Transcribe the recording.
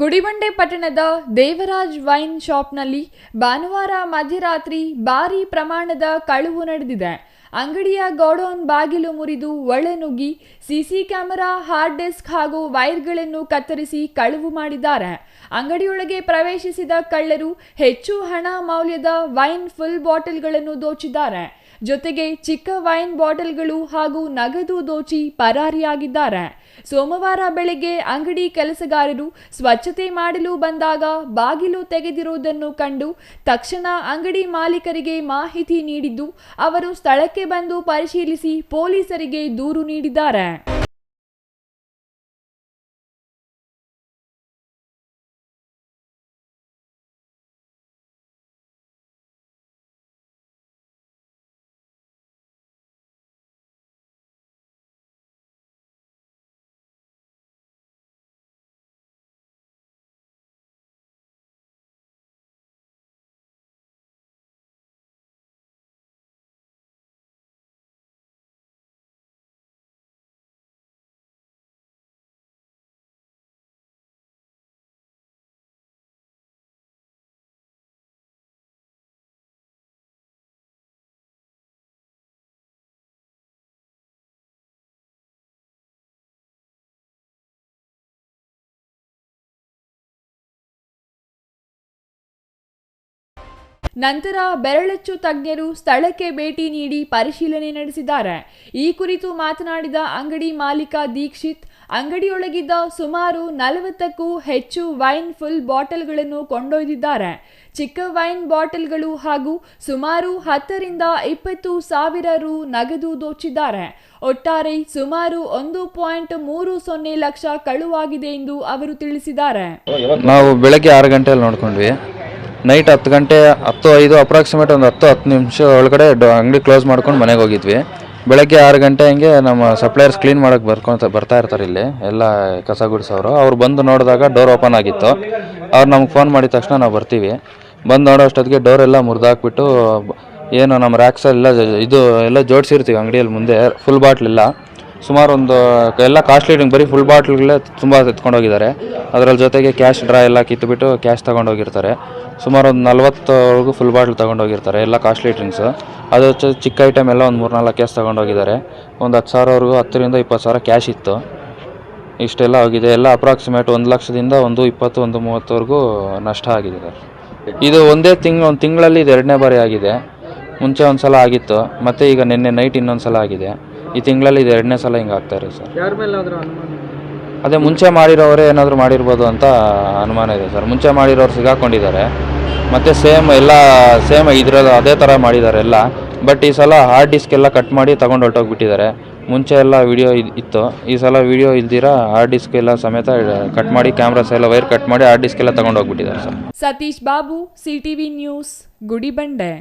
ಗುಡಿಬಂಡೆ ಪಟ್ಟಣದ ದೇವರಾಜ್ ವೈನ್ ಶಾಪ್ನಲ್ಲಿ ಭಾನುವಾರ ಮಧ್ಯರಾತ್ರಿ ಭಾರೀ ಪ್ರಮಾಣದ ಕಳುವು ನಡೆದಿದೆ. ಅಂಗಡಿಯ ಗೋಡೌನ್ ಬಾಗಿಲು ಮುರಿದು ಒಳನುಗ್ಗಿ ಸಿಸಿ ಕ್ಯಾಮೆರಾ, ಹಾರ್ಡ್ ಡಿಸ್ಕ್ ಹಾಗೂ ವೈರ್ಗಳನ್ನು ಕತ್ತರಿಸಿ ಕಳುವು ಮಾಡಿದ್ದಾರೆ. ಅಂಗಡಿಯೊಳಗೆ ಪ್ರವೇಶಿಸಿದ ಕಳ್ಳರು ಹೆಚ್ಚು ಹಣ ಮೌಲ್ಯದ ವೈನ್ ಫುಲ್ ಬಾಟಲ್ಗಳನ್ನು ದೋಚಿದ್ದಾರೆ. ಜೊತೆಗೆ ಚಿಕ್ಕ ವೈನ್ ಬಾಟಲ್ಗಳು ಹಾಗೂ ನಗದು ದೋಚಿ ಪರಾರಿಯಾಗಿದ್ದಾರೆ. ಸೋಮವಾರ ಬೆಳಗ್ಗೆ ಅಂಗಡಿ ಕೆಲಸಗಾರರು ಸ್ವಚ್ಛತೆ ಮಾಡಲು ಬಂದಾಗ ಬಾಗಿಲು ತೆಗೆದಿರುವುದನ್ನು ಕಂಡು ತಕ್ಷಣ ಅಂಗಡಿ ಮಾಲೀಕರಿಗೆ ಮಾಹಿತಿ ನೀಡಿದ್ದು, ಅವರು ಸ್ಥಳಕ್ಕೆ ಬಂದು ಪರಿಶೀಲಿಸಿ ಪೊಲೀಸರಿಗೆ ದೂರು ನೀಡಿದ್ದಾರೆ. ನಂತರ ಬೆರಳಚ್ಚು ತಜ್ಞರು ಸ್ಥಳಕ್ಕೆ ಭೇಟಿ ನೀಡಿ ಪರಿಶೀಲನೆ ನಡೆಸಿದ್ದಾರೆ. ಈ ಕುರಿತು ಮಾತನಾಡಿದ ಅಂಗಡಿ ಮಾಲೀಕ ದೀಕ್ಷಿತ್, ಅಂಗಡಿಯೊಳಗಿದ್ದ ಸುಮಾರು ನಲವತ್ತಕ್ಕೂ ಹೆಚ್ಚು ವೈನ್ ಫುಲ್ ಬಾಟಲ್ಗಳನ್ನು ಕೊಂಡೊಯ್ದಿದ್ದಾರೆ. ಚಿಕ್ಕ ವೈನ್ ಬಾಟಲ್ಗಳು ಹಾಗೂ ಸುಮಾರು ಹತ್ತರಿಂದ ಇಪ್ಪತ್ತು ಸಾವಿರ ರು ನಗದು ದೋಚಿದ್ದಾರೆ. ಒಟ್ಟಾರೆ ಸುಮಾರು ಒಂದು ಪಾಯಿಂಟ್ ಮೂರು ಸೊನ್ನೆ ಲಕ್ಷ ಕಳುವಾಗಿದೆ ಎಂದು ಅವರು ತಿಳಿಸಿದ್ದಾರೆ. ನಾವು ಬೆಳಗ್ಗೆ ಆರು ಗಂಟೆಯಲ್ಲಿ ನೋಡ್ಕೊಂಡ್ವಿ. ನೈಟ್ ಹತ್ತು ಗಂಟೆ ಹತ್ತು ಐದು ಅಪ್ರಾಕ್ಸಿಮೇಟ್ ಒಂದು ಹತ್ತು ಹತ್ತು ನಿಮಿಷ ಒಳಗಡೆ ಅಂಗಡಿ ಕ್ಲೋಸ್ ಮಾಡ್ಕೊಂಡು ಮನೆಗೆ ಹೋಗಿದ್ವಿ. ಬೆಳಗ್ಗೆ ಆರು ಗಂಟೆ ಹಂಗೆ ನಮ್ಮ ಸಪ್ಲೈಯರ್ಸ್ ಕ್ಲೀನ್ ಮಾಡೋಕ್ಕೆ ಬರ್ಕೊಂತ ಬರ್ತಾ ಇರ್ತಾರೆ ಇಲ್ಲಿ. ಎಲ್ಲ ಕಸ ಗುಡಿಸೋರು. ಅವ್ರು ಬಂದು ನೋಡಿದಾಗ ಡೋರ್ ಓಪನ್ ಆಗಿತ್ತು. ಅವ್ರು ನಮ್ಗೆ ಫೋನ್ ಮಾಡಿದ ತಕ್ಷಣ ನಾವು ಬರ್ತೀವಿ. ಬಂದು ನೋಡೋ ಅಷ್ಟೊತ್ತಿಗೆ ಡೋರ್ ಎಲ್ಲ ಮುರಿದಾಕ್ಬಿಟ್ಟು, ಏನು ನಮ್ಮ ರ್ಯಾಕ್ಸ್ ಎಲ್ಲ ಜ- ಇದು ಎಲ್ಲ ಜೋಡಿಸಿರ್ತೀವಿ ಅಂಗಡಿಯಲ್ಲಿ ಮುಂದೆ ಫುಲ್ ಬಾಟ್ಲಿಲ್ಲ ಸುಮಾರು ಒಂದು, ಎಲ್ಲ ಕಾಸ್ಟ್ಲಿ ಡ್ರಿಂಕ್ ಬರೀ ಫುಲ್ ಬಾಟ್ಲ್ಗಳೇ ತುಂಬ ಎತ್ಕೊಂಡೋಗಿದ್ದಾರೆ. ಅದರ ಜೊತೆಗೆ ಕ್ಯಾಶ್ ಡ್ರಾ ಎಲ್ಲ ಕಿತ್ತುಬಿಟ್ಟು ಕ್ಯಾಶ್ ತೊಗೊಂಡೋಗಿರ್ತಾರೆ. ಸುಮಾರು ಒಂದು ನಲ್ವತ್ತವರೆಗೂ ಫುಲ್ ಬಾಟ್ಲ್ ತೊಗೊಂಡೋಗಿರ್ತಾರೆ, ಎಲ್ಲ ಕಾಸ್ಟ್ಲಿ ಡ್ರಿಂಕ್ಸು ಅದು ಚಿಕ್ಕ ಐಟಮ್ ಎಲ್ಲ ಒಂದು ಮೂರು ನಾಲ್ಕು ಕ್ಯಾಶ್ ತೊಗೊಂಡೋಗಿದ್ದಾರೆ. ಒಂದು ಹತ್ತು ಸಾವಿರವರೆಗೂ ಹತ್ತರಿಂದ ಇಪ್ಪತ್ತು ಸಾವಿರ ಕ್ಯಾಶ್ ಇತ್ತು. ಇಷ್ಟೆಲ್ಲ ಆಗಿದೆ. ಎಲ್ಲ ಅಪ್ರಾಕ್ಸಿಮೇಟ್ ಒಂದು ಲಕ್ಷದಿಂದ ಒಂದು ಇಪ್ಪತ್ತು, ಒಂದು ಮೂವತ್ತವರೆಗೂ ನಷ್ಟ ಆಗಿದೆ ಸರ್ ಇದು ಒಂದೇ ತಿಂಗ್, ಒಂದು ತಿಂಗಳಲ್ಲಿ ಇದು ಎರಡನೇ ಬಾರಿ ಆಗಿದೆ. ಮುಂಚೆ ಒಂದು ಸಲ ಆಗಿತ್ತು. ಮತ್ತು ಈಗ ನಿನ್ನೆ ನೈಟ್ ಇನ್ನೊಂದು ಸಲ ಆಗಿದೆ. ಈ ತಿಂಗಳಲ್ಲಿ ಇದು ಎರಡನೇ ಸಲ ಹಿಂಗೆ ಆಗ್ತಾ ಇದೆ ಸರ್. ಯಾರ ಮೇಲೆ ಆದ್ರೂ ಅನುಮಾನ ಅದೇ ಮುಂಚೆ ಮಾಡಿರೋರೇ ಏನಾದರೂ ಮಾಡಿರ್ಬೋದು ಅಂತ ಅನುಮಾನ ಇದೆ ಸರ್. ಮುಂಚೆ ಮಾಡಿರೋರು ಸಿಗಾಕೊಂಡಿದ್ದಾರೆ. ಮತ್ತು ಸೇಮ್ ಎಲ್ಲ ಸೇಮ್ ಇದ್ರಲ್ಲಿ ಅದೇ ಥರ ಮಾಡಿದ್ದಾರೆ ಎಲ್ಲ. ಬಟ್ ಈ ಸಲ ಹಾರ್ಡ್ ಡಿಸ್ಕ್ ಎಲ್ಲ ಕಟ್ ಮಾಡಿ ತಗೊಂಡು ಹೊರಟೋಗ್ಬಿಟ್ಟಿದ್ದಾರೆ. ಮುಂಚೆ ಎಲ್ಲ ವಿಡಿಯೋ ಇತ್ತು. ಈ ಸಲ ವಿಡಿಯೋ ಇಲ್ದಿರಾ ಹಾರ್ಡ್ ಡಿಸ್ಕ್ ಎಲ್ಲ ಸಮೇತ ಕಟ್ ಮಾಡಿ ಕ್ಯಾಮ್ರಾಸ್ ಎಲ್ಲ ವೈರ್ ಕಟ್ ಮಾಡಿ ಹಾರ್ಡ್ ಡಿಸ್ಕ್ ಎಲ್ಲ ತಗೊಂಡು ಹೋಗ್ಬಿಟ್ಟಿದ್ದಾರೆ sir. Satish Babu CTV news Gudibande